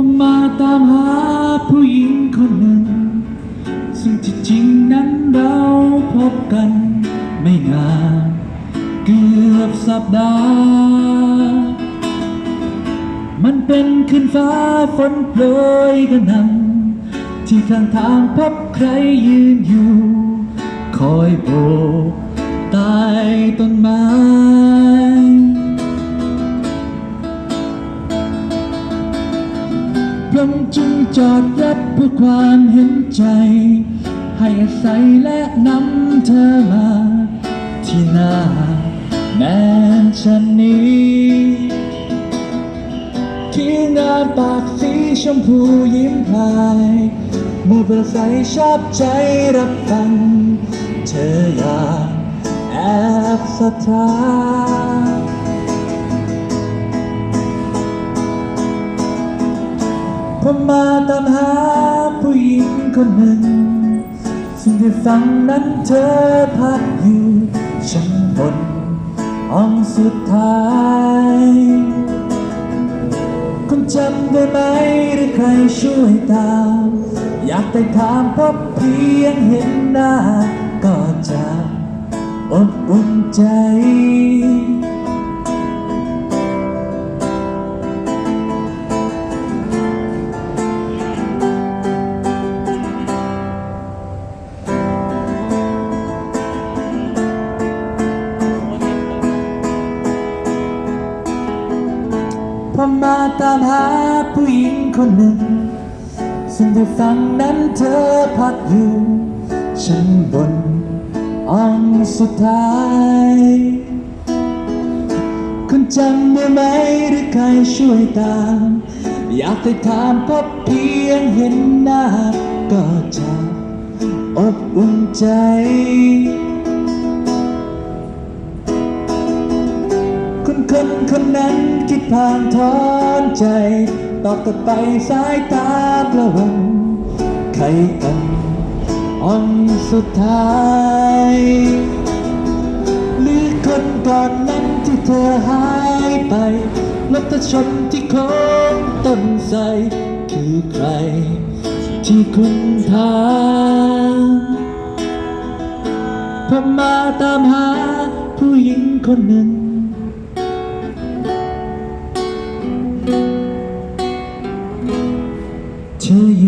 ผมมาตามหาผู้หญิงคนหนึ่ง ซึ่งที่จริงนั้นเราพบกันไม่นานเกือบสัปดาห์ มันเป็นคืนฟ้าฝนโปรยกระหน่ำที่ข้างทางพบใครยืนอยู่ คอยโบกใต้ต้นไม้ พลมจึงจอดรถเพื่อความเห็นใจ ให้อาศัยและนำเธอมา ที่หน้าแมนชันนี้ ที่งาปากสีชมพูยิ้มพลายมื่อประสัยชอบใจรับฟัง เธออยากแอบสะท้า ผมมาตามหาผู้หญิงคนหนึ่ง ซึ่งที่ฟังนั้นเธอพักอยู่ชั้นบนห้องสุดท้าย คุณจำได้ไหมหรือใครช่วยตาม อยากแต่ถามเพราะเพียงเห็นหน้า ก็จะอบอุ่นใจ ผมมาตามหาผู้หญิงคนหนึ่ง ซึ่งที่ฟังนั้นเธอพักอยู่ชั้นบนห้องสุดท้าย คุณจำได้ไหมหรือใครช่วยตาม อยากไปถามเพราะเพียงเห็นหน้าก็จะอบอุ่นใจ คนคนนั้นคิดผ่านถอนใจ ตอบกลับไปสายตาประวันใครกันอ่อนสุดท้าย หรือคนก่อนนั้นที่เธอหายไปรถชนที่โค้งต้นไทรคือใคร ที่คุณถามผมมาตามหาผู้หญิงคนหนึ่ง เธออยู่